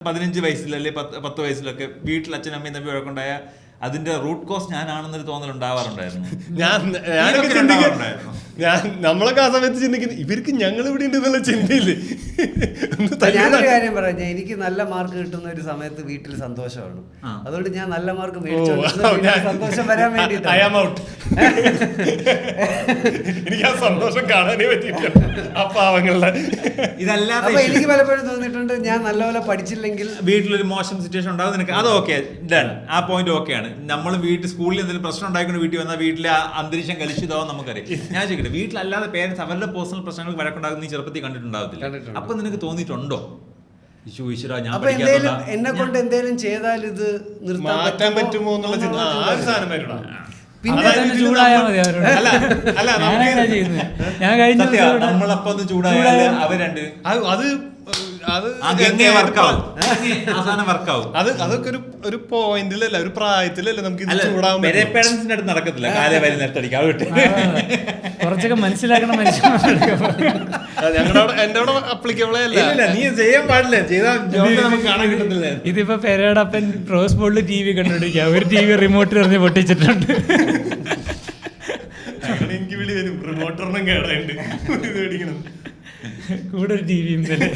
പതിനഞ്ച് വയസ്സിൽ അല്ലെ പത്ത് പത്ത് വയസ്സിലൊക്കെ വീട്ടിൽ അച്ഛനും അമ്മയും തമ്മിൽ വഴക്കുണ്ടായ അതിന്റെ റൂട്ട് കോസ് ഞാനാണെന്നൊരു തോന്നൽ ഉണ്ടാവാറുണ്ടായിരുന്നു? ഞാൻ ഞാൻ നമ്മളൊക്കെ ആ സമയത്ത് ചിന്തിക്കുന്നു ഇവർക്ക് ഞങ്ങൾ ഇവിടെ ഉണ്ട് എന്നുള്ള ചിന്തയില്ലേ ഞാനൊരു. കാര്യം പറയാം ഞാൻ എനിക്ക് നല്ല മാർക്ക് കിട്ടുന്ന ഒരു സമയത്ത് വീട്ടിൽ സന്തോഷമാണ്. അതുകൊണ്ട് ഞാൻ നല്ല മാർക്ക് സന്തോഷം വരാൻ വേണ്ടി. എനിക്ക് ആ സന്തോഷം കാണാനേ പറ്റിയില്ല ആ പാവങ്ങളുടെ. ഇതല്ലാതെ. എനിക്ക് പലപ്പോഴും തോന്നിയിട്ടുണ്ട് ഞാൻ നല്ലപോലെ പഠിച്ചില്ലെങ്കിൽ വീട്ടിലൊരു മോശം സിറ്റുവേഷൻ ഉണ്ടാവും നിനക്ക്. അത് ഓക്കെ ഡൺ ആ പോയിന്റ് ഓക്കെയാണ് നമ്മൾ വീട്ടിൽ സ്കൂളിൽ എന്തെങ്കിലും പ്രശ്നം ഉണ്ടായിക്കൊണ്ട് വീട്ടിൽ വന്നാൽ വീട്ടിലെ അന്തരീക്ഷം കലുഷിതാവും നമുക്കറിയാം. ഞാൻ ചോദിക്കട്ടെ വീട്ടിലല്ലാതെ പേരൻസ് അവരുടെ പേഴ്സണൽ പ്രശ്നങ്ങൾ വഴക്കുണ്ടാകുന്ന നീ ചെറുപ്പത്തിൽ കണ്ടിട്ടുണ്ടാവത്തില്ല. കണ്ടിട്ടുണ്ട്. അപ്പൊ നിനക്ക് തോന്നിയിട്ടുണ്ടോ? എന്നെ കൊണ്ട് എന്തേലും ചെയ്താൽ ഇത് നിർത്താൻ മാറ്റാൻ പറ്റുമോ എന്നുള്ള ചിന്ത ആ, ആ ഒരു സാധനം വരണം പിന്നെ മതി അവരോട്. ഞാൻ കഴിഞ്ഞ നമ്മളപ്പോ അവർ രണ്ട് അത് അത് അവസാനം വർക്കാവും അതൊക്കെ ഒരു ഒരു പോയിന്റിലല്ല ഒരു പ്രായത്തിലല്ല നമുക്ക് പേരൻസിന്റെ അടുത്ത് നടക്കത്തില്ല. കാലേ വരി നേരത്തടിക്കുക വിട്ട്. കുറച്ചൊക്കെ മനസ്സിലാക്കണം ഞങ്ങളുടെ എന്റെ അവിടെ അല്ല. നീ ചെയ്യാൻ പാടില്ല. ചെയ്താൽ നമുക്ക് കാണാൻ ഇതിപ്പോ പെരേടപ്പൻ റോസ് ബോളിൽ ടി വി കണ്ടുപിടിക്കാം. ഒരു ടി വി റിമോട്ട് എറിഞ്ഞ് പൊട്ടിച്ചിട്ടുണ്ട്. എനിക്ക് വിളി വരും. റിമോട്ടറിനും കേടായിട്ട് കൂടെ ഒരു ടി വിയും തന്നെ.